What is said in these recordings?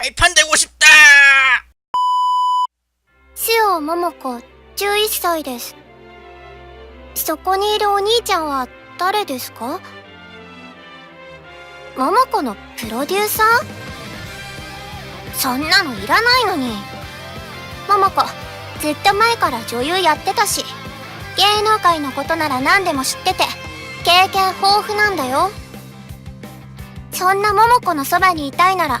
발판되고 싶다! 塩桃子11歳ですそこにいるお兄ちゃんは誰ですか桃子のプロデューサーそんなのいらないのに桃子ずっと前から女優やってたし芸能界のことなら何でも知ってて経験豊富なんだよそんな桃子のそばにいたいなら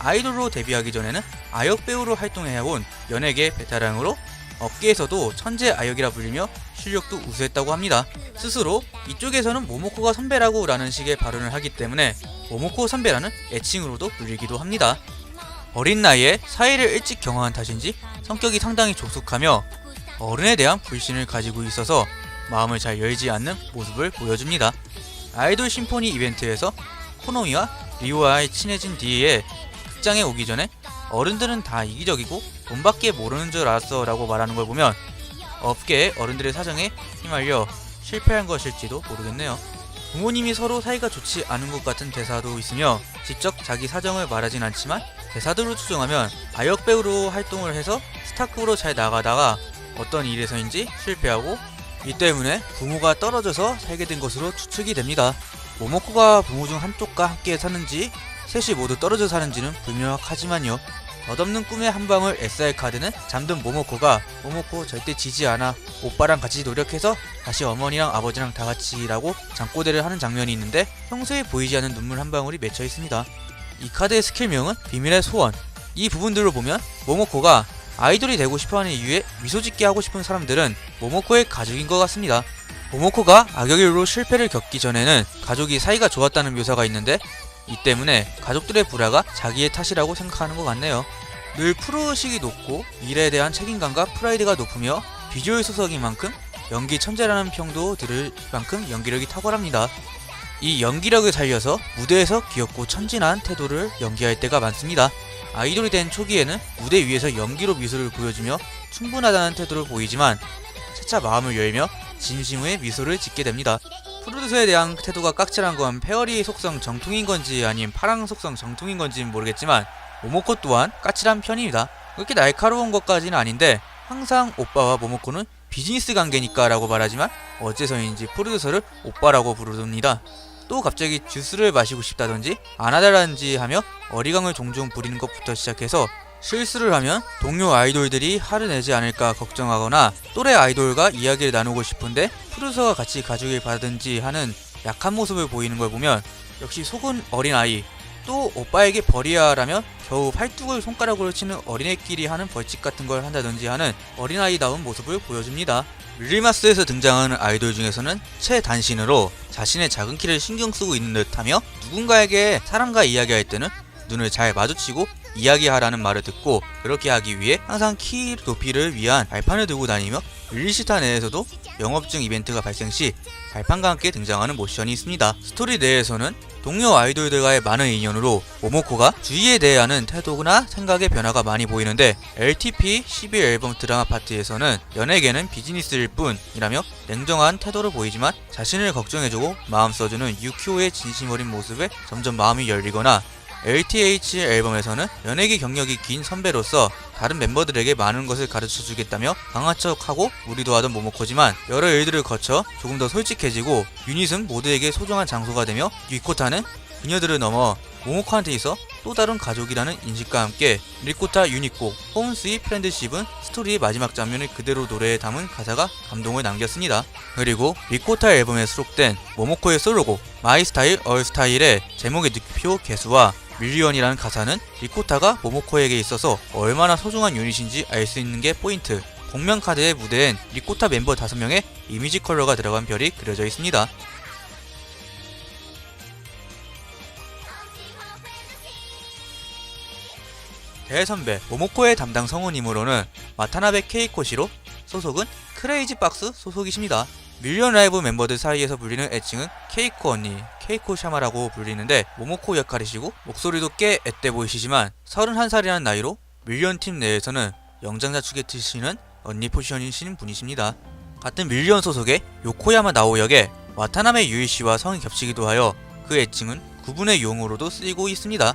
아이돌로 데뷔하기 전에는 아역 배우로 활동해온 연예계 베테랑으로 업계에서도 천재 아역이라 불리며 실력도 우수했다고 합니다. 스스로 이쪽에서는 모모코가 선배라고 라는 식의 발언을 하기 때문에 모모코 선배라는 애칭으로도 불리기도 합니다. 어린 나이에 사회를 일찍 경험한 탓인지 성격이 상당히 조숙하며 어른에 대한 불신을 가지고 있어서 마음을 잘 열지 않는 모습을 보여줍니다. 아이돌 심포니 이벤트에서 코노미와 리오와의 친해진 뒤에 극장에 오기 전에 어른들은 다 이기적이고 돈밖에 모르는 줄 알았어 라고 말하는 걸 보면 업계의 어른들의 사정에 휘말려 실패한 것일지도 모르겠네요. 부모님이 서로 사이가 좋지 않은 것 같은 대사도 있으며 직접 자기 사정을 말하진 않지만 대사들로 추정하면 아역 배우로 활동을 해서 스타급으로 잘 나가다가 어떤 일에서인지 실패하고 이 때문에 부모가 떨어져서 살게 된 것으로 추측이 됩니다. 모모코가 부모 중 한쪽과 함께 사는지 셋이 모두 떨어져 사는지는 불명확하지만요. 덧없는 꿈의 한 방울 SR 카드는 잠든 모모코가 모모코 절대 지지 않아 오빠랑 같이 노력해서 다시 어머니랑 아버지랑 다 같이라고 장꼬대를 하는 장면이 있는데 평소에 보이지 않는 눈물 한 방울이 맺혀 있습니다. 이 카드의 스킬명은 비밀의 소원. 이 부분들로 보면 모모코가 아이돌이 되고 싶어하는 이유에 미소 짓게 하고 싶은 사람들은 모모코의 가족인 것 같습니다. 모모코가 악역일로 실패를 겪기 전에는 가족이 사이가 좋았다는 묘사가 있는데 이 때문에 가족들의 불화가 자기의 탓이라고 생각하는 것 같네요. 늘 프로의식이 높고 일에 대한 책임감과 프라이드가 높으며 비주얼 소속인 만큼 연기 천재라는 평도 들을 만큼 연기력이 탁월합니다. 이 연기력을 살려서 무대에서 귀엽고 천진한 태도를 연기할 때가 많습니다. 아이돌이 된 초기에는 무대 위에서 연기로 미소를 보여주며 충분하다는 태도를 보이지만 차차 마음을 열며 진심의 미소를 짓게 됩니다. 프로듀서에 대한 태도가 깍질한 건 페어리 속성 정통인 건지 아님 파랑 속성 정통인 건지는 모르겠지만 모모코 또한 까칠한 편입니다. 그렇게 날카로운 것까지는 아닌데 항상 오빠와 모모코는 비즈니스 관계니까 라고 말하지만 어째서인지 프로듀서를 오빠라고 부릅니다. 또 갑자기 주스를 마시고 싶다든지 안 하다든지 하며 어리광을 종종 부리는 것부터 시작해서 실수를 하면 동료 아이돌들이 화를 내지 않을까 걱정하거나 또래 아이돌과 이야기를 나누고 싶은데 프로듀서가 같이 가주길 바라든지 하는 약한 모습을 보이는 걸 보면 역시 속은 어린아이 또 오빠에게 벌이야라며 겨우 팔뚝을 손가락으로 치는 어린애끼리 하는 벌칙 같은 걸 한다든지 하는 어린아이다운 모습을 보여줍니다. 릴리마스에서 등장하는 아이돌 중에서는 최단신으로 자신의 작은 키를 신경 쓰고 있는 듯하며 누군가에게 사람과 이야기할 때는 눈을 잘 마주치고 이야기하라는 말을 듣고 그렇게 하기 위해 항상 키 높이를 위한 발판을 들고 다니며 릴리시타 내에서도 영업증 이벤트가 발생 시 발판과 함께 등장하는 모션이 있습니다. 스토리 내에서는 동료 아이돌들과의 많은 인연으로 모모코가 주위에 대해 하는 태도나 생각의 변화가 많이 보이는데 LTP 11 앨범 드라마 파트에서는 연예계는 비즈니스일 뿐이라며 냉정한 태도를 보이지만 자신을 걱정해주고 마음 써주는 유키오의 진심 어린 모습에 점점 마음이 열리거나 LTH 앨범에서는 연예계 경력이 긴 선배로서 다른 멤버들에게 많은 것을 가르쳐 주겠다며 강한 척하고 무리도 하던 모모코지만 여러 일들을 거쳐 조금 더 솔직해지고 유닛은 모두에게 소중한 장소가 되며 리코타는 그녀들을 넘어 모모코한테 있어 또 다른 가족이라는 인식과 함께 리코타 유니코 홈스의 프렌드십은 스토리의 마지막 장면을 그대로 노래에 담은 가사가 감동을 남겼습니다. 그리고 리코타 앨범에 수록된 모모코의 솔로곡 마이 스타일 얼 스타일의 제목의 느낌표 개수와 밀리언이라는 가사는 리코타가 모모코에게 있어서 얼마나 소중한 유닛인지 알 수 있는 게 포인트. 공명 카드의 무대엔 리코타 멤버 5명의 이미지 컬러가 들어간 별이 그려져 있습니다. 대선배 모모코의 담당 성우님으로는 마타나베 케이코시로 소속은 크레이지 박스 소속이십니다. 밀리언 라이브 멤버들 사이에서 불리는 애칭은 케이코 언니, 케이코 샤마라고 불리는데 모모코 역할이시고 목소리도 꽤 앳돼 보이시지만 31살이라는 나이로 밀리언 팀 내에서는 영장자 축에 드시는 언니 포지션이신 분이십니다. 같은 밀리언 소속의 요코야마 나오 역의 와타나베 유이 씨와 성이 겹치기도 하여 그 애칭은 구분의 용어로도 쓰이고 있습니다.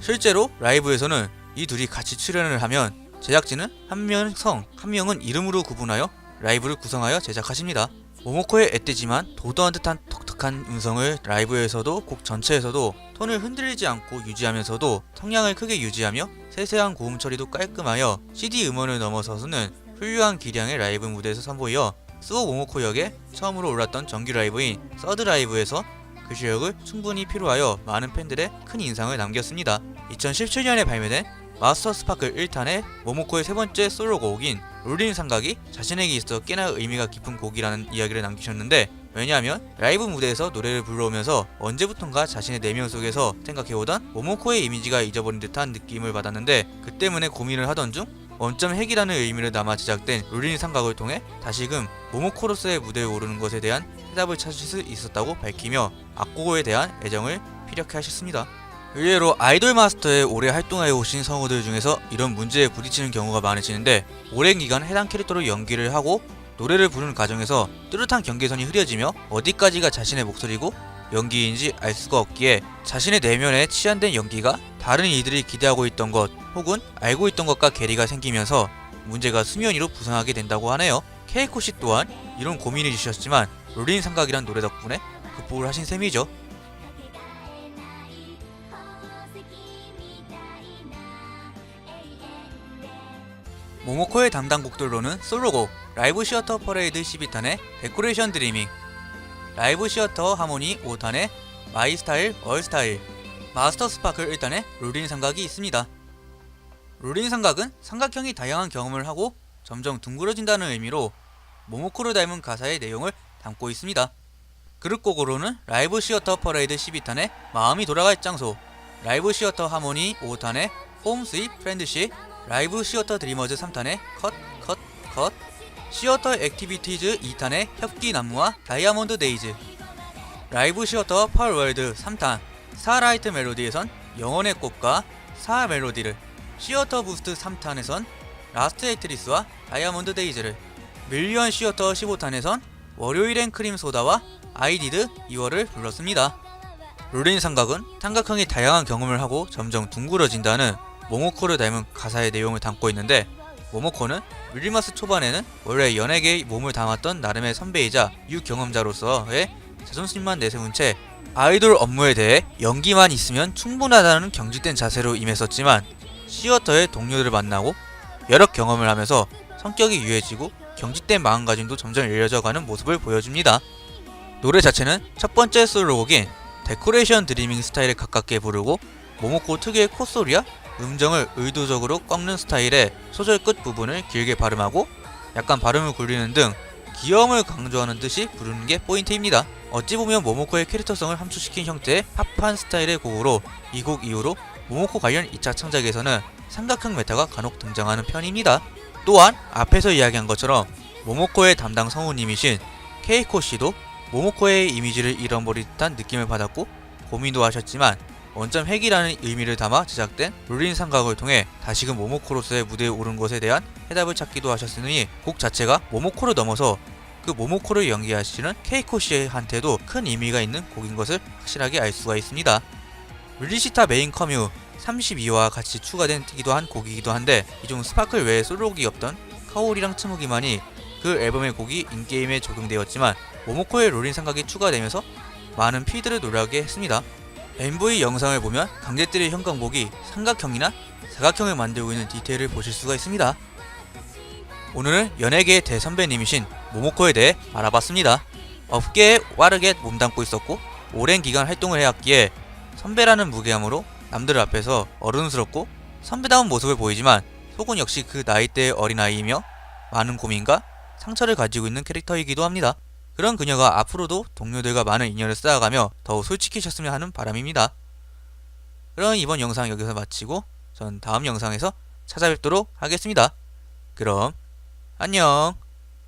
실제로 라이브에서는 이 둘이 같이 출연을 하면 제작진은 한 명은 성, 한 명은 이름으로 구분하여 라이브를 구성하여 제작하십니다. 모모코의 앳되지만 도도한 듯한 독특한 음성을 라이브에서도 곡 전체에서도 톤을 흔들리지 않고 유지하면서도 성량을 크게 유지하며 세세한 고음 처리도 깔끔하여 CD 음원을 넘어서서는 훌륭한 기량의 라이브 무대에서 선보이어 스오 모모코 역에 처음으로 올랐던 정규 라이브인 서드 라이브에서 그 실력을 충분히 필요하여 많은 팬들의 큰 인상을 남겼습니다. 2017년에 발매된 마스터 스파클 1탄의 모모코의 세 번째 솔로곡인 롤린 삼각이 자신에게 있어 꽤나 의미가 깊은 곡이라는 이야기를 남기셨는데 왜냐하면 라이브 무대에서 노래를 불러오면서 언제부턴가 자신의 내면 속에서 생각해오던 모모코의 이미지가 잊어버린 듯한 느낌을 받았는데 그 때문에 고민을 하던 중 원점 핵이라는 의미를 담아 제작된 룰린 삼각을 통해 다시금 모모코로스의 무대에 오르는 것에 대한 해답을 찾을 수 있었다고 밝히며 악고고에 대한 애정을 피력해 하셨습니다. 의외로 아이돌 마스터에 오래 활동하여 오신 성우들 중에서 이런 문제에 부딪히는 경우가 많으시는데 오랜 기간 해당 캐릭터로 연기를 하고 노래를 부르는 과정에서 뚜렷한 경계선이 흐려지며 어디까지가 자신의 목소리고 연기인지 알 수가 없기에 자신의 내면에 치환된 연기가 다른 이들이 기대하고 있던 것 혹은 알고 있던 것과 괴리가 생기면서 문제가 수면 위로 부상하게 된다고 하네요. 케이코 씨 또한 이런 고민이 주셨지만 롤린 삼각이란 노래 덕분에 극복을 하신 셈이죠. 모모코의 담당 곡들로는 솔로곡 라이브 시어터 퍼레이드 12탄의 데코레이션 드리밍 라이브 시어터 하모니 5탄의 마이 스타일 얼 스타일 마스터 스파클 1탄의 룰린 삼각이 있습니다. 룰린 삼각은 삼각형이 다양한 경험을 하고 점점 둥그러진다는 의미로 모모코를 닮은 가사의 내용을 담고 있습니다. 그룹곡으로는 라이브 시어터 퍼레이드 12탄의 마음이 돌아갈 장소 라이브 시어터 하모니 5탄의 홈 스윗 프렌드십 라이브 시어터 드리머즈 3탄의 컷, 컷, 컷 시어터 액티비티즈 2탄의 협기 난무와 다이아몬드 데이즈 라이브 시어터 펄월드 3탄 스타라이트 멜로디에선 영혼의 꽃과 사 멜로디를 시어터 부스트 3탄에선 라스트 에이트리스와 다이아몬드 데이즈를 밀리언 시어터 15탄에선 월요일엔 크림 소다와 아이디드 2월을 불렀습니다. 룰린 삼각은 삼각형이 다양한 경험을 하고 점점 둥그러진다는 모모코를 닮은 가사의 내용을 담고 있는데 모모코는 윌리마스 초반에는 원래 연예계의 몸을 담았던 나름의 선배이자 유경험자로서의 자존심만 내세운 채 아이돌 업무에 대해 연기만 있으면 충분하다는 경직된 자세로 임했었지만 시어터의 동료들을 만나고 여러 경험을 하면서 성격이 유해지고 경직된 마음가짐도 점점 열려져 가는 모습을 보여줍니다. 노래 자체는 첫 번째 솔로곡인 데코레이션 드리밍 스타일에 가깝게 부르고 모모코 특유의 콧소리와 음정을 의도적으로 꺾는 스타일의 소절 끝 부분을 길게 발음하고 약간 발음을 굴리는 등 귀여움을 강조하는 듯이 부르는 게 포인트입니다. 어찌 보면 모모코의 캐릭터성을 함축시킨 형태의 팝한 스타일의 곡으로 이 곡 이후로 모모코 관련 2차 창작에서는 삼각형 메타가 간혹 등장하는 편입니다. 또한 앞에서 이야기한 것처럼 모모코의 담당 성우님이신 케이코 씨도 모모코의 이미지를 잃어버린 듯한 느낌을 받았고 고민도 하셨지만 원점 핵이라는 의미를 담아 제작된 룰린 삼각을 통해 다시금 모모코로서의 무대에 오른 것에 대한 해답을 찾기도 하셨으니 곡 자체가 모모코를 넘어서 그 모모코를 연기하시는 케이코 씨한테도 큰 의미가 있는 곡인 것을 확실하게 알 수가 있습니다. 릴리시타 메인 커뮤 32와 같이 추가된 기도 한 곡이기도 한데 이중 스파클 외에 솔로곡이 없던 카오리랑 츠무기만이 그 앨범의 곡이 인게임에 적용되었지만 모모코의 롤린 삼각이 추가되면서 많은 피드를 노려하게 했습니다. MV 영상을 보면 강제들의 형광복이 삼각형이나 사각형을 만들고 있는 디테일을 보실 수가 있습니다. 오늘은 연예계의 대선배님이신 모모코에 대해 알아봤습니다. 업계에 빠르게 몸담고 있었고 오랜 기간 활동을 해왔기에 선배라는 무게함으로 남들 앞에서 어른스럽고 선배다운 모습을 보이지만 속은 역시 그 나이대의 어린아이이며 많은 고민과 상처를 가지고 있는 캐릭터이기도 합니다. 그런 그녀가 앞으로도 동료들과 많은 인연을 쌓아가며 더욱 솔직해졌으면 하는 바람입니다. 그럼 이번 영상 여기서 마치고 전 다음 영상에서 찾아뵙도록 하겠습니다. 그럼 안녕.